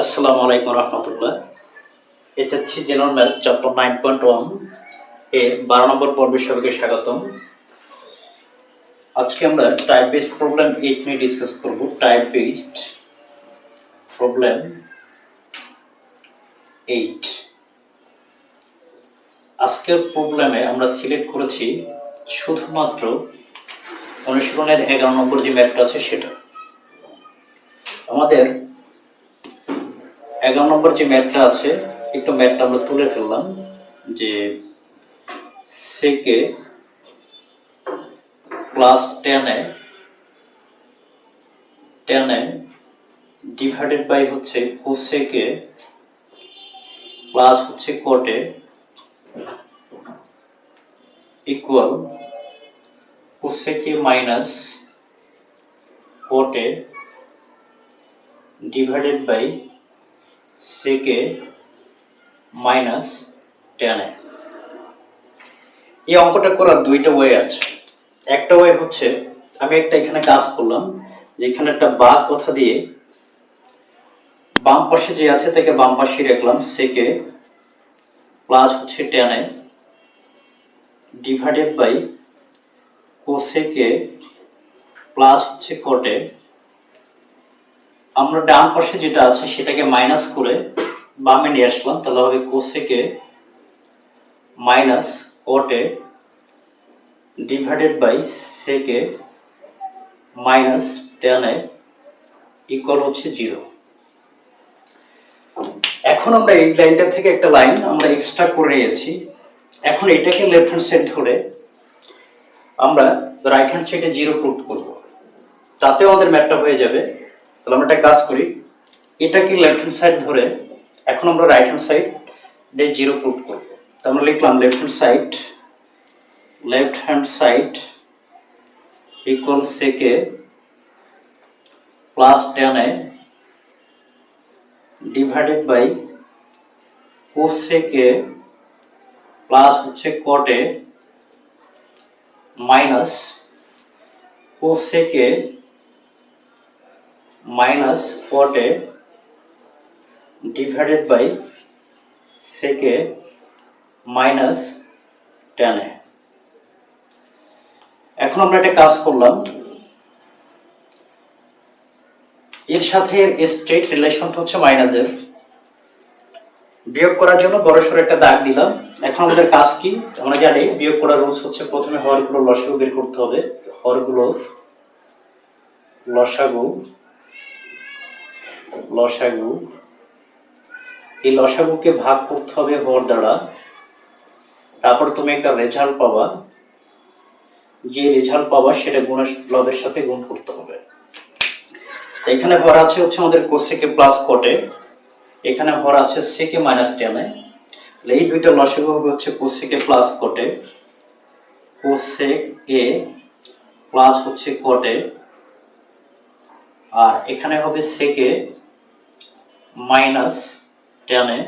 আসসালামু আলাইকুম রহমতুল্লাহ। HSC general math chapter nine point one A বারো নম্বর পর্বে সবাইকে স্বাগতম। আজকে আমরা টাইপ বেসড প্রবলেম এইট নিয়ে ডিসকাস করব। টাইপ বেসড প্রবলেম এইট আজকের প্রবলেমে আমরা সিলেক্ট করেছি শুধুমাত্র অনুশীলনের এগারো নম্বর যে ম্যাপটা আছে সেটা। আমাদের এগারো নম্বর যে ম্যাপটা আছে, একটু ম্যাপটা আমরা তুলে ফেললাম, যে sec A plus tan A tan A divided by হচ্ছে কোসেকে প্লাস হচ্ছে cot A equal cosec A minus cot A divided by sec A minus tan A এই অঙ্কটা করার দুইটা ওয়ে আছে। একটা ওয়ে হচ্ছে, আমি একটা এখানে কাজ করলাম, যেখানে একটা বা কথা দিয়ে বাম পাশে যে আছে তাকে বাম পাশে রাখলাম সেকে প্লাস হচ্ছে টেনে ডিভাইডেড বাই কোসেকে প্লাস হচ্ছে কোটে আমরা ডান পাশে যেটা আছে সেটাকে মাইনাস করে বামে নিয়ে আসলাম, তাহলে হবে cosec A minus cot A divided by sec A minus tan A equal হচ্ছে জিরো এখন আমরা এই লাইনটা থেকে একটা লাইন আমরা এক্সট্রা করে নিয়েছি। এখন এটাকে লেফট হ্যান্ড সাইড ধরে আমরা রাইট হ্যান্ড সাইডে জিরো পুট করব। তাতেও আমাদের ম্যাপটা হয়ে যাবে তাহলে আমরা একটা কাজ করি, এটাকে লেফট হ্যান্ড সাইড ধরে এখন আমরা right hand side zero put করব। তো আমরা লিখলাম left hand side left hand side equal sec A plus tan A divided by cosec A plus হচ্ছে cot A minus cosec A minus cot A divided by sec A minus tan A এখন আমরা একটা কাজ করলাম। এর সাথে straight রিলেশনটা হচ্ছে মাইনাসের বিয়োগ করার জন্য বড় সড়ো একটা দাগ দিলাম। এখন আমাদের কাজ কি? আমরা জানি বিয়োগ করার রুলস হচ্ছে প্রথমে হরগুলো লসাগু বের করতে হবে। হরগুলো লসাগু লসাগু। এই লসাগুকে ভাগ করতে হবে হর দ্বারা। তারপর তুমি একটা রেজাল্ট পাবা। যে রেজাল্ট পাবা, সেটা গুণের লবের সাথে গুণ করতে হবে। এখানে হর আছে হচ্ছে আমাদের কোসেকে প্লাস কোটে এখানে হর আছে সেকে মাইনাস টেনে এই দুইটা লসাগু হবে হচ্ছে cosec A plus cot A cosec A. Plus হচ্ছে কোটে আর এখানে হবে সেকে মাইনাস টেনে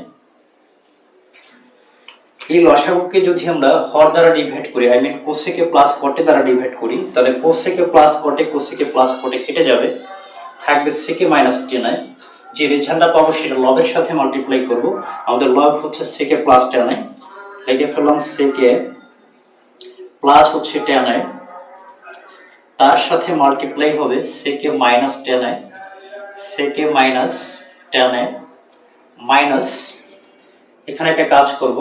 এই লসাগুকে যদি আমরা হর দ্বারা ডিভাইড করি I mean cosec A plus cot A দ্বারা ডিভাইড করি, তাহলে cosec A plus cot A cosec A plus cot A কেটে যাবে। থাকবে সেকে মাইনাস টেনে যে রেজাল্টটা পাবো সেটা লবের সাথে মাল্টিপ্লাই করব। আমাদের লব হচ্ছে সেকে প্লাস টেনে লিখে ফেললাম সেকে প্লাস হচ্ছে টেনে তার সাথে মাল্টিপ্লাই হবে সেকে মাইনাস টেনে সেকে মাইনাস টেনে মাইনাস এখানে একটা কাজ করব।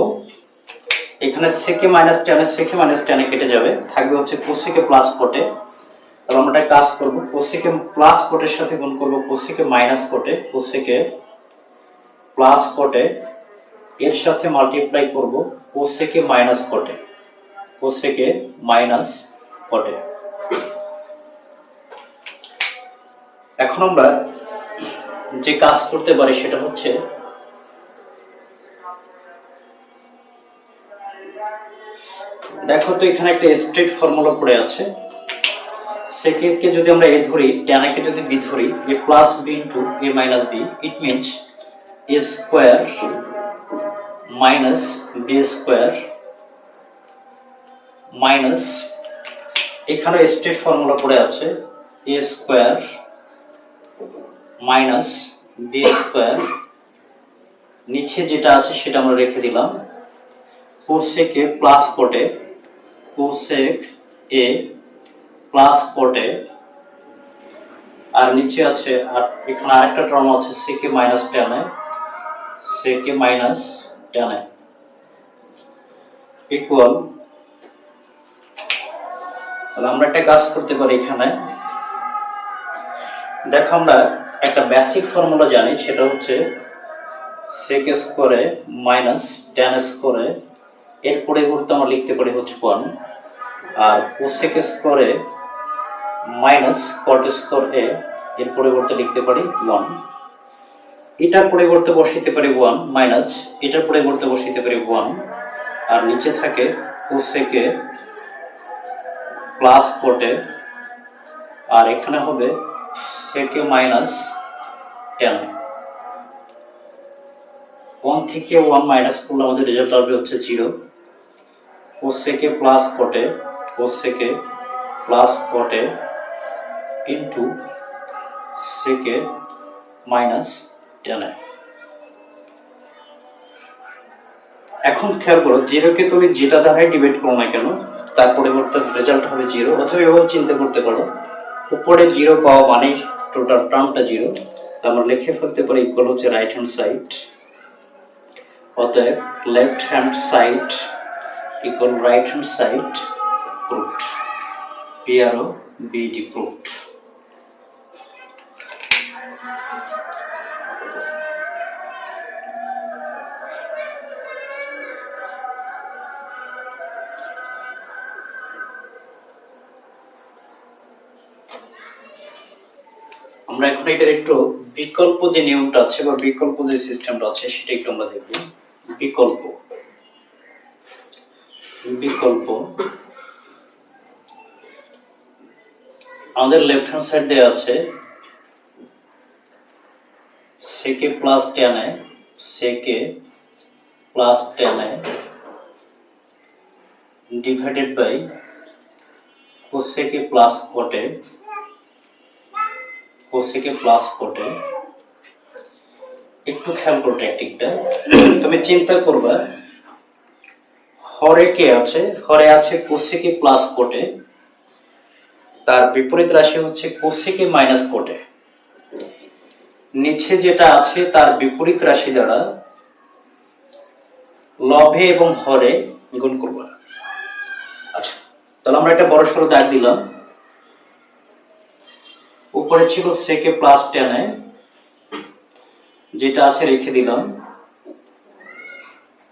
এখানে সেকে মাইনাস টেনে সেকে মাইনাস টেনে কেটে যাবে। থাকবে হচ্ছে কোসেকে প্লাস কোটে তাহলে আমরা একটা কাজ করব। কোসেকে প্লাস কোটের সাথে গুণ করব cosec A minus cot A cosec A plus cot A এর সাথে মাল্টিপ্লাই করব cosec A minus cot A cosec A minus cot A এখন আমরা যে কাজ করতে পারি সেটা হচ্ছে দেখো তো এখানে একটা স্ট্রেট ফর্মুলা পড়ে আছে। সেকেন্ডকে যদি আমরা এ ধরি ট্যানাকে যদি বি ধরি A plus B into A minus B it means A square minus B square minus এখানে স্ট্রেট ফর্মুলা পড়ে আছে A square minus B square. নিচে যেটা আছে সেটা আমরা রেখে দিলাম। Cosec A plus cot A cosec A plus cot A আর নিচে আছে, আর এখানে আরেকটা টার্ম আছে সেকে মাইনাস টেনে সেকে মাইনাস টেনে ইকুয়াল তাহলে আমরা একটা কাজ করতে পারি এখানে। দেখো আমরা একটা বেসিক ফর্মুলা জানি, সেটা হচ্ছে সেক স্কোয়ারে মাইনাস টেন স্কোয়ারে এর পরিবর্তে আমরা লিখতে পারি হচ্ছে one R cosec square A minus cot square A, এর পরিবর্তে লিখতে পারি ওয়ান এটার পরিবর্তে বসাইতে পারি ওয়ান মাইনাস এটার পরিবর্তে বসাইতে পারি ওয়ান আর নিচে থাকে কোসেকে প্লাস কোটে আর এখানে হবে sec A minus tan one থেকে ওয়ান মাইনাস করলে আমাদের রেজাল্ট আসবে হচ্ছে zero cosec A plus cot A cosec A plus cot A into sec A minus tan A এখন খেয়াল করো জিরোকে তুমি যেটা দ্বারাই ডিভাইড করো না কেন, তার পরিবর্তে রেজাল্ট হবে জিরো অথবা এভাবে চিন্তা করতে পারো। উপরে জিরো পাওয়া মানে টোটাল টার্মটা জিরো। আমরা লিখে ফেলতে পারি ইকুয়াল হচ্ছে রাইট হ্যান্ড সাইড অতএব left hand side equal right hand side proved P R O V D proved আমরা এখন এটার একটু বিকল্প যে নিয়মটা আছে বা বিকল্প যে সিস্টেমটা আছে, সেটা একটু আমরা দেখব। বিকল্প। বিকল্প। আমাদের লেফট হ্যান্ড সাইড দেওয়া আছে। সেকে plus tan A sec A plus tan A divided by cosec A plus cot A cosec A plus cot A একটু খেয়াল করো ট্যাকটিকটা তুমি চিন্তা করবা, হরে কে আছে? হরে আছে কোসেকে প্লাস কোটে। তার বিপরীত রাশি হচ্ছে কোসেকে মাইনাস কোটে। নিচে যেটা আছে, তার বিপরীত রাশি দ্বারা লভে এবং হরে গুণ করবা। আচ্ছা তাহলে আমরা একটা বড় সড়ো দাগ দিলাম। উপরে ছিল সেকে প্লাস টেনে যেটা আছে রেখে দিলাম।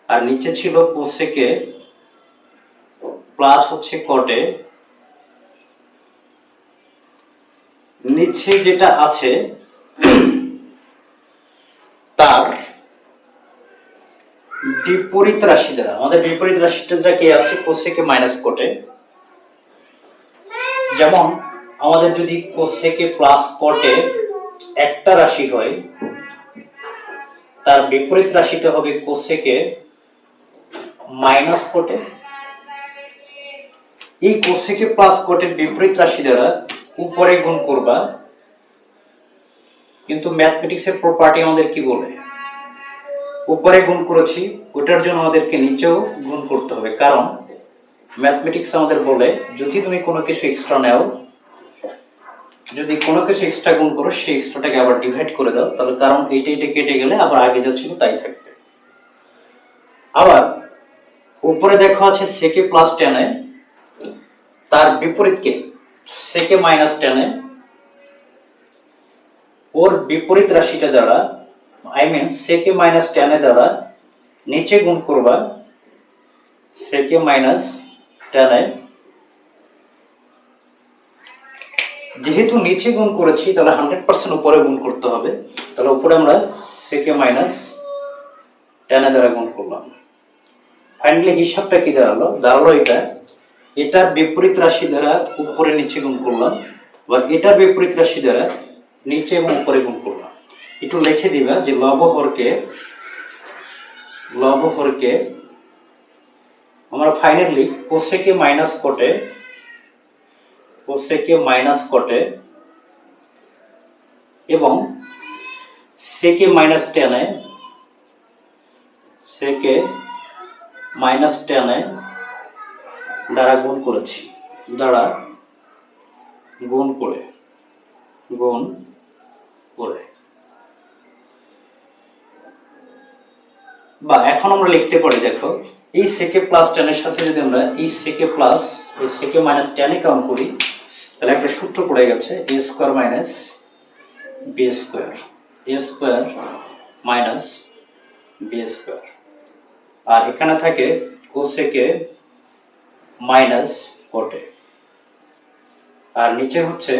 আর নিচে ছিল কোসেকে প্লাস হচ্ছে কটে নিচে যেটা আছে, তার বিপরীত রাশি দ্বারা, আমাদের বিপরীত রাশিটা দ্বারা কে আছে? কোসেকে মাইনাস কোটে যেমন আমাদের যদি কোসেকে প্লাস কটে একটা রাশি হয়, তার বিপরীত রাশিটা হবে কোসেকে মাইনাস কোটে এই কোসেকে প্লাস কোটের বিপরীত রাশি দ্বারা উপরে গুণ করবা। কিন্তু ম্যাথমেটিক্সের প্রপার্টি আমাদের কি বলে? উপরে গুণ করেছি, ওটার জন্য আমাদেরকে নিচেও গুণ করতে হবে। কারণ ম্যাথমেটিক্স আমাদের বলে, যদি তুমি কোনো কিছু এক্সট্রা নাও যদি কোনো কিছু এক্সট্রা গুণ করো, সেই এক্সট্রাটাকে আবার ডিভাইড করে দাও, তাহলে কারণ এইটা এটা কেটে গেলে আবার আগে যা ছিল তাই থাকবে। আবার উপরে দেখো আছে সেকে প্লাস টেনে তার বিপরীতকে সেকে মাইনাস টেনে ওর বিপরীত রাশিটা দ্বারা আই মিন সেকে মাইনাস টেনে দ্বারা নিচে গুণ করবা সেকে মাইনাস টেনে যেহেতু নিচে গুণ করেছি, তাহলে হান্ড্রেড পার্সেন্ট উপরে গুণ করতে হবে। তাহলে উপরে আমরা সেকে মাইনাস টেনে দ্বারা গুণ করলাম। ফাইনালি হিসাবটা কি দাঁড়াল? দাঁড়াল এটা। এটার বিপরীত রাশি দ্বারা উপরে নিচে গুণ করলাম, আবার এটার বিপরীত রাশি দ্বারা নিচে এবং উপরে গুণ করলাম। একটু লিখে দিবা যে লব হরকে লব হরকে, আমরা finally cosec A minus cot A cosec A minus cot A এবং সেকে মাইনাস টেনে, সেকে মাইনাস টেনে দ্বারা গুণ করেছি। দ্বারা গুণ করে গুণ করে। বা এখন আমরা লিখতে পারি, দেখো, এই সেকে প্লাস টেনের সাথে যদি আমরা এই সেকে প্লাস এই সেকে মাইনাস টেনে কাউন্ট করি তাহলে একটা সূত্র পড়ে গেছে A square minus B square A square minus B square আর এখানে থাকে কোসেকে মাইনাস কোটে আর নিচে হচ্ছে,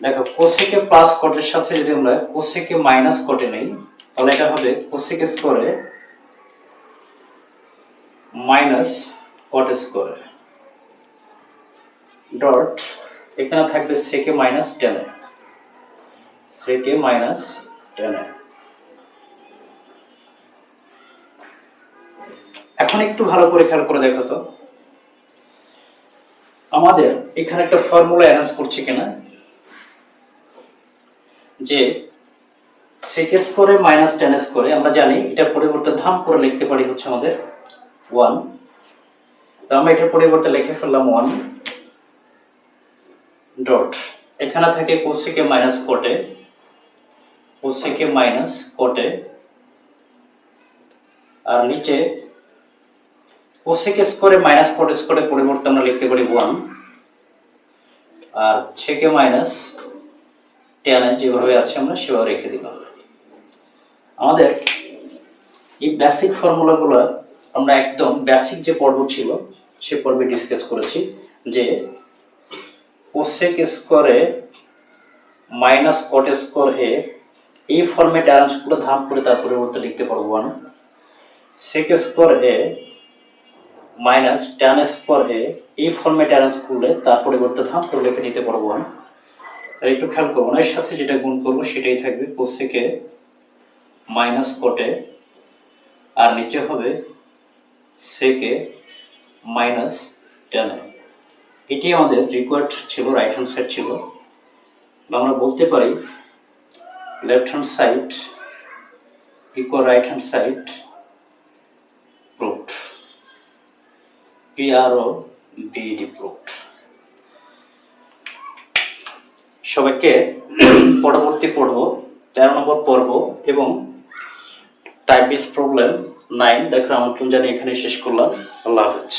দেখো কোসেকে প্লাস কোটের সাথে যদি আমরা কোসেকে মাইনাস কোটে নেই, তাহলে এটা হবে cosec square A minus cot square A dot এখানে থাকবে সেকে মাইনাস টেনে সেকে মাইনাস টেনে এখন একটু ভালো করে খেয়াল করে দেখো তো। আমাদের এখানে একটা ফর্মুলা অ্যারেঞ্জ করছি কিনা, যে সেক স্কোরে মাইনাস টেন স্কোরে আমরা জানি এটা পরিবর্তে ধাম করে লিখতে পারি হচ্ছে আমাদের ওয়ান তো আমরা এটার পরিবর্তে লিখে ফেললাম ওয়ান ডট। এখানে থাকে cosec A minus cot A cosec A minus cot A আর নিচে cosec square A minus cot square A পরিবর্তে আমরা লিখতে পারি ওয়ান আর ছেকে মাইনাস টেনে যেভাবে আছে আমরা সেভাবে রেখে দিলাম। আমাদের এই বেসিক ফর্মুলাগুলো আমরা একদম বেসিক যে পর্ব ছিল, সে পর্বে ডিসকাস করেছি যে cosec square A minus cot square A এই ফর্মেট অ্যারেঞ্জগুলো ধাপ করে তার পরিবর্তে লিখতে পারব one sec square A minus tan square A এই ফর্মেট অ্যারেঞ্জ করলে তার পরিবর্তে ধাপ করে লিখে দিতে পারব ওয়ান আর একটু খেয়াল করব এর সাথে যেটা গুণ করব সেটাই থাকবে কোসেকে মাইনাস কোটে আর নিচে হবে সেকে মাইনাস টেনে এটি আমাদের রিকোয়ার্ড ছিল রাইট হ্যান্ড সাইড ছিল। বা আমরা বলতে পারি left hand side equal right hand side proved P R O V D proved সবাইকে পরবর্তী পর্ব, তেরো নম্বর পর্ব এবং টাইপিস প্রবলেম নাইন দেখার আমন্ত্রণ জানিয়ে এখানে শেষ করলাম। আল্লাহ হাফেজ।